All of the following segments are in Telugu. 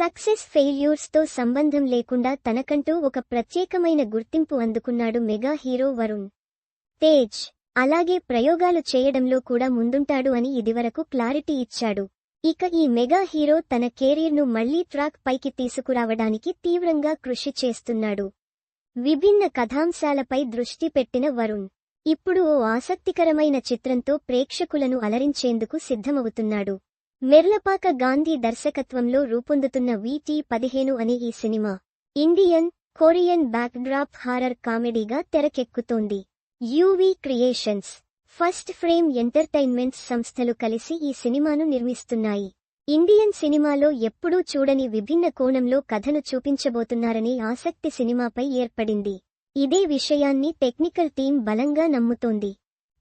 సక్సెస్ ఫెయిల్యూర్స్తో సంబంధం లేకుండా తనకంటూ ఒక ప్రత్యేకమైన గుర్తింపు అందుకున్నాడు మెగా హీరో వరుణ్. తేజ్ అలాగే ప్రయోగాలు చేయడంలో కూడా ముందుంటాడు అని ఇదివరకు క్లారిటీ ఇచ్చాడు. ఇక ఈ మెగా హీరో తన కెరీర్ను మళ్ళీ ట్రాక్ పైకి తీసుకురావడానికి తీవ్రంగా కృషి చేస్తున్నాడు. విభిన్న కథాంశాలపై దృష్టి పెట్టిన వరుణ్ ఇప్పుడు ఓ ఆసక్తికరమైన చిత్రంతో ప్రేక్షకులను అలరించేందుకు సిద్ధమవుతున్నాడు. మెర్లపాక గాంధీ దర్శకత్వంలో రూపొందుతున్న వీటీ పదిహేను అనే ఈ cinema Indian Korean backdrop horror కామెడీగా తెరకెక్కుతోంది. UV Creations First Frame Entertainments సంస్థలు కలిసి ఈ సినిమాను నిర్మిస్తున్నాయి. ఇండియన్ సినిమాలో ఎప్పుడూ చూడని విభిన్న కోణంలో కథను చూపించబోతున్నారనే ఆసక్తి సినిమాపై ఏర్పడింది. ఇదే విషయాన్ని టెక్నికల్ టీం బలంగా నమ్ముతోంది.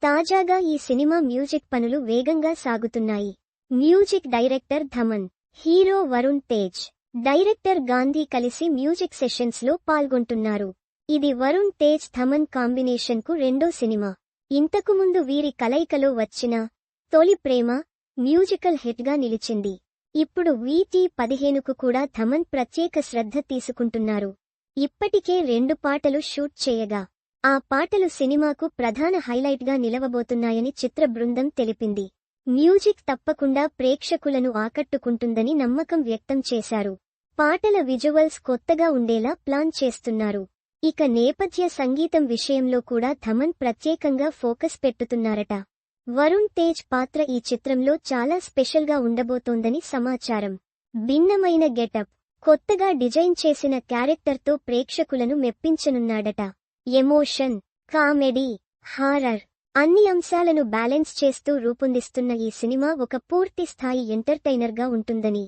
తాజాగా ఈ సినిమా మ్యూజిక్ పనులు వేగంగా సాగుతున్నాయి. Music director Thaman hero Varun Tej. Director Gandhi కలిసి మ్యూజిక్ సెషన్స్లో పాల్గొంటున్నారు. ఇది వరుణ్ తేజ్ ధమన్ కాంబినేషన్కు రెండో సినిమా. ఇంతకుముందు వీరి కలయికలో వచ్చిన తొలి ప్రేమ మ్యూజికల్ హిట్గా నిలిచింది. ఇప్పుడు వీటీ పదిహేనుకు కూడా ధమన్ ప్రత్యేక శ్రద్ధ తీసుకుంటున్నారు. ఇప్పటికే రెండు పాటలు షూట్ చేయగా ఆ పాటలు సినిమాకు ప్రధాన హైలైట్గా నిలవబోతున్నాయని చిత్ర బృందం తెలిపింది. మ్యూజిక్ తప్పకుండా ప్రేక్షకులను ఆకట్టుకుంటుందని నమ్మకం వ్యక్తం చేశారు. పాటల విజువల్స్ కొత్తగా ఉండేలా ప్లాన్ చేస్తున్నారు. ఇక నేపథ్య సంగీతం విషయంలో కూడా ధమన్ ప్రత్యేకంగా ఫోకస్ పెట్టుతున్నారట. వరుణ్ తేజ్ పాత్ర ఈ చిత్రంలో చాలా స్పెషల్గా ఉండబోతోందని సమాచారం. భిన్నమైన గెటప్. కొత్తగా డిజైన్ చేసిన క్యారెక్టర్తో ప్రేక్షకులను మెప్పించనున్నాడట. Emotion comedy horror. అన్ని అంశాలను బ్యాలెన్స్ చేస్తూ రూపొందిస్తున్న ఈ సినిమా ఒక పూర్తి స్థాయి ఎంటర్టైనర్గా ఉంటుందని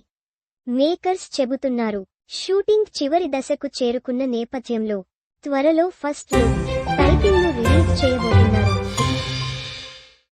మేకర్స్ చెబుతున్నారు. షూటింగ్ చివరి దశకు చేరుకున్న నేపథ్యంలో త్వరలో ఫస్ట్ లుక్ టైటిల్ను రిలీజ్ చేయబోతున్నారు